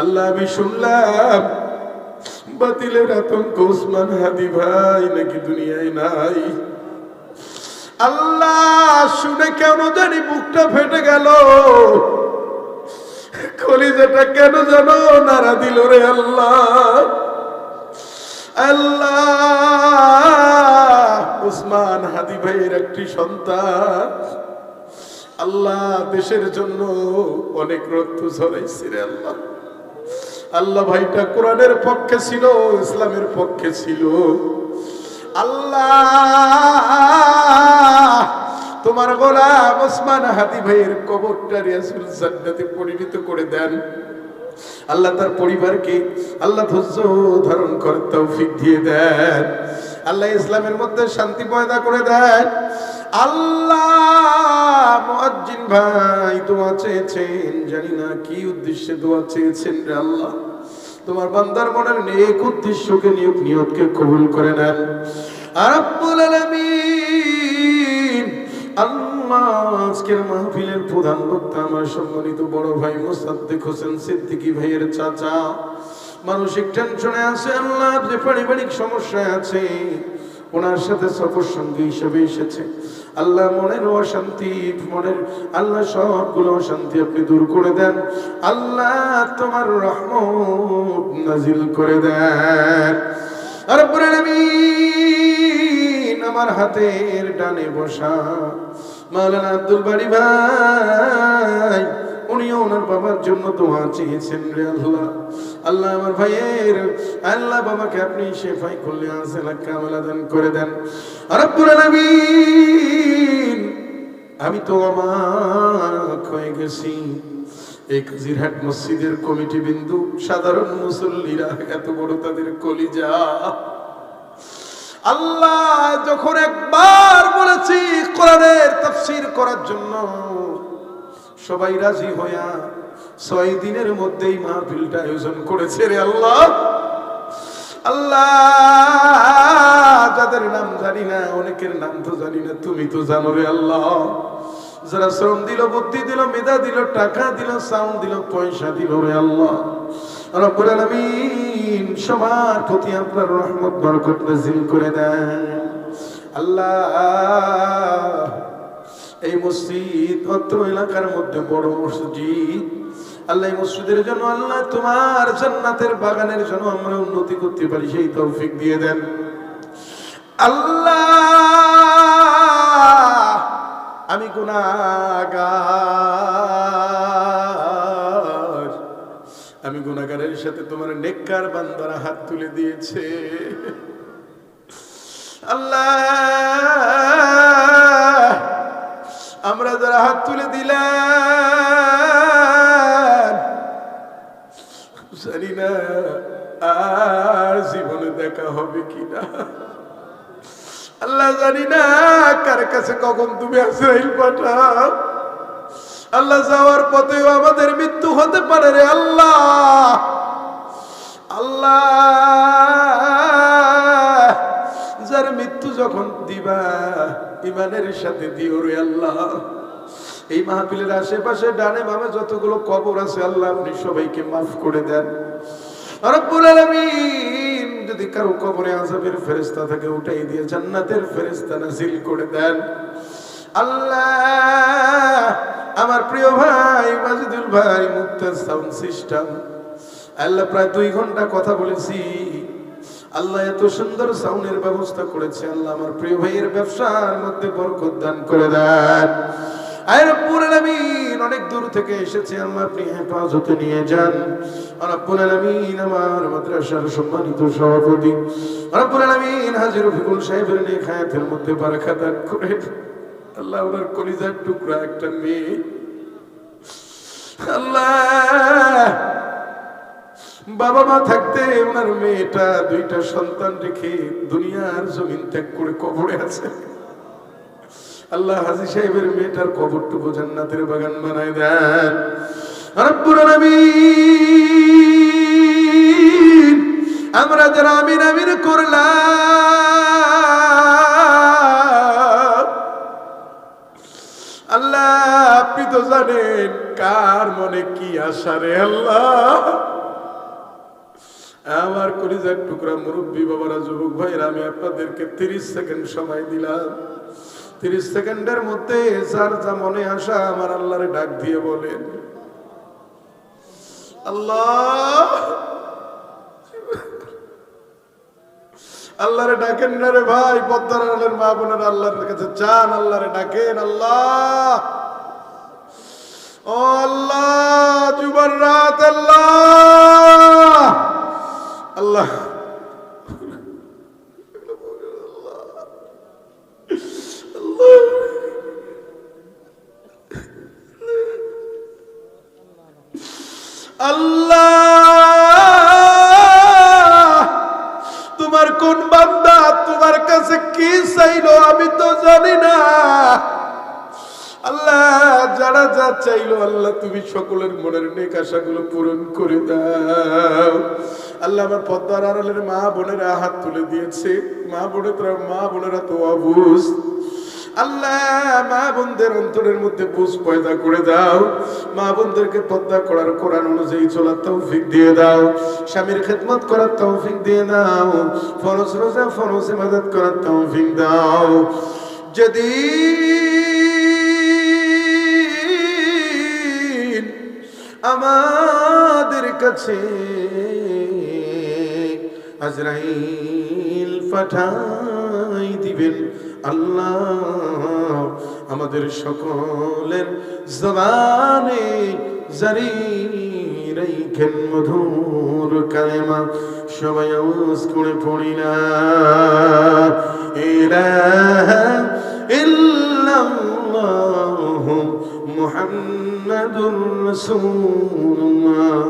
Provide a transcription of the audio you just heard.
আল্লাহ আমি শুনলাম, বাতিলের আতঙ্ক উসমান হাদি ভাই নাকি দুনিয়ায় নাই? আল্লাহ শুনে কেন জানি বুকটা ফেটে গেল। কলিজাটা কেন জানো নারা দিল রে আল্লাহ? আল্লাহ উসমান হাদি ভাইয়ের একটি সন্তান। আল্লাহ দেশের জন্য অনেক রক্ত ঝরাইছে রে আল্লাহ। আল্লাহ ভাইটা কোরআনের পক্ষে ছিল, ইসলামের পক্ষে ছিল। আল্লাহ, তোমার গোলাম ওসমান হাদি ভাইয়ের কবরটা রিয়াসুল জান্নাতে পরিণত করে দেন। আল্লাহ তার পরিবারকে আল্লাহ ধৈর্য ধারণ করার তৌফিক দিয়ে দেন। আল্লাহ ইসলামের মধ্যে শান্তি পয়দা করে দেন। আল্লাহ, মুয়াজ্জিন ভাই, দোয়া চেয়েছেন। জানি না কি উদ্দেশ্যে দোয়া চেয়েছেন রে আল্লাহ। তোমার বান্দার মনের নেক উদ্দেশ্যকে নিয়োগ নিয়োগকে কবুল করে নেন। আরাব্বুল আলামিন আল্লাহ আজকের মাহফিলের প্রধান বক্তা আমার সম্মানিত বড় ভাই মোসাদ্দেক হোসেন সিদ্দিকী ভাইয়ের চাচা। মানসিক টেনশনে আছে আল্লাহ, যে পারিবারিক সমস্যায় আছে। ওনার সাথে সফর সঙ্গী হিসেবে এসেছে। আল্লাহ মনের অশান্তি, মনের আল্লাহ সবগুলো অশান্তি আপনি দূর করে দেন। আল্লাহ তোমার রহমত নাজিল করে দেন। আলামিন আমার হাতের ডানে বসা। মাওলানা আব্দুল বাড়ি ভাই উনিও ওনার বাবার জন্য দোয়া চেয়েছেন রে আল্লাহ। আল্লাহ আমার ভাইয়ের, আল্লাহ বাবাকে আপনি শেফাই করলে আসেলা কামলা দান করে দেন। রব্বুল আলামিন, আমি তো অবাক হয়ে গেছি। এই কাজিরহাট মসজিদের কমিটি বিন্দু, সাধারণ মুসল্লিরা এত বড় তাদের কলিজা। আল্লাহ যখন একবার বলেছি কোরআনের তাফসীর করার জন্য সবাই রাজি হইয়া ছয় দিনের মধ্যেই মাহফিলটা আয়োজন করেছে রে আল্লাহ। আল্লাহ, যাদের নাম জানি না, অনেকের নাম তো জানি না, তুমি তো জানো রে আল্লাহ। যারা শ্রম দিল, বুদ্ধি দিল, মেধা দিল, টাকা দিল সাউন্ড দিল, পয়সা দিল রে আল্লাহ। রব্বুল আলামিন সবার প্রতি আপনার রহমত, বরকত নাজিল করে দেন। আল্লাহ মসজিদ এলাকার মধ্যে বড় মসজিদ। আল্লাহ মসজিদের জন্য আল্লাহ তোমার জান্নাতের বাগানের জন্য আমরা উন্নতি করতে পারি, সেই তৌফিক দিয়ে দেন। আল্লাহ, আমি গুনাহগার। আমি গুনাহগারের সাথে তোমার নেককার বান্দারা হাত তুলে দিয়েছে। আল্লাহ তুলে দিলাম জানি না আর জীবনে দেখা হবে কিনা। আল্লাহ জানি না কার কাছে কখন তুমি আসরাইল পাঠাও। আল্লাহ যাওয়ার পথেও আমাদের মৃত্যু হতে পারে রে আল্লাহ। আল্লাহ, যার মৃত্যু যখন দিবা, ইমানের সাথে দিও রে আল্লাহ। এই মাহফিলের আশেপাশে ডানে বামে যতগুলো কবর আছে, আল্লাহ আপনি সবাইকে মাফ করে দেন। রব্বুল আলামিন যদি কারও কবরে আযাবের ফেরেশতা থাকে উঠাই দিয়ে জান্নাতের ফেরেশতা নাযিল করে দেন। আল্লাহ, আমার প্রিয় ভাই মাজিদুল ভাই মুক্তার সাউন্ড সিস্টেম। আল্লাহ প্রায় দুই ঘণ্টা কথা বলেছি। আল্লাহ এত সুন্দর সাউন্ডের ব্যবস্থা করেছে। আল্লাহ আমার প্রিয় ভাইয়ের ব্যবসার মধ্যে বরকত দান করে দেন। অনেক দূর থেকে এসেছে আল্লাহ, আপনি নিয়ে যান। আমার মাদ্রাসার সম্মানিত সভাপতি। হাজির মধ্যে আল্লাহ কলিজার টুকরা একটা মেয়ে। বাবা মা থাকতে ওনার মেয়েটা, দুইটা সন্তান রেখে দুনিয়ার জমিন ত্যাগ করে কবরে আছে। আল্লাহ হাজি সাহেবের মেয়েটার কবরটুকু জান্নাতের বাগান বানায় দেন। আমরা যারা আমিন আমিন করলাম, আল্লাহ আপনি তো জানেন কার মনে কি আশা রে আল্লাহ। আমার কলিজার টুকরা মুরব্বী বাবারা, যুবক ভাইরা আমি আপনাদেরকে তিরিশ সেকেন্ড সময় দিলাম। তিরিশ সেকেন্ডের মধ্যে যার যা মনে আসা আমার আল্লাহরে ডাক দিয়ে বলেন। আল্লাহ! আল্লাহরে ডাকেন না রে ভাই, পদ্মার আলের মা বোনের আল্লাহর কাছে চান, আল্লাহরে ডাকেন, আল্লাহ! ও আল্লাহ জুবার রাত, আল্লাহ! আল্লাহ, তোমার কোন বান্দা তোমার কাছে কি চাইলো আমি তো জানি না। আল্লাহ, যারা যা চাইলো আল্লাহ তুমি সকলের মনের নেক আশাগুলো পূরণ করে দাও। আল্লাহ আমার পদ্মার আড়ালের মা বোনেরা হাত তুলে দিয়েছে। মা বোনেরা মা বোনেরা তো অবুঝ। আল্লাহ, মা বোনদের অন্তরের মধ্যে বুঝ পয়দা করে দাও। মা বোনদেরকে পদ্মা করার কোরআন অনুযায়ী চলার তৌফিক দিয়ে দাও। স্বামীর খেদমত করার তৌফিক দিয়ে দাও। ফরজ রোজা, ফরজ ইবাদত করার তৌফিক দাও। যেদিন আমাদের কাছে আজরাইল পাঠাই দিবেন আল্লাহ আমাদের সকলের জবানে জারি রাইখেন মধুর কালেমা। সবাই আওয়াজ করে পড়ি না। ইলাহা ইল্লাল্লাহু মুহাম্মাদুর রাসূলুল্লাহ।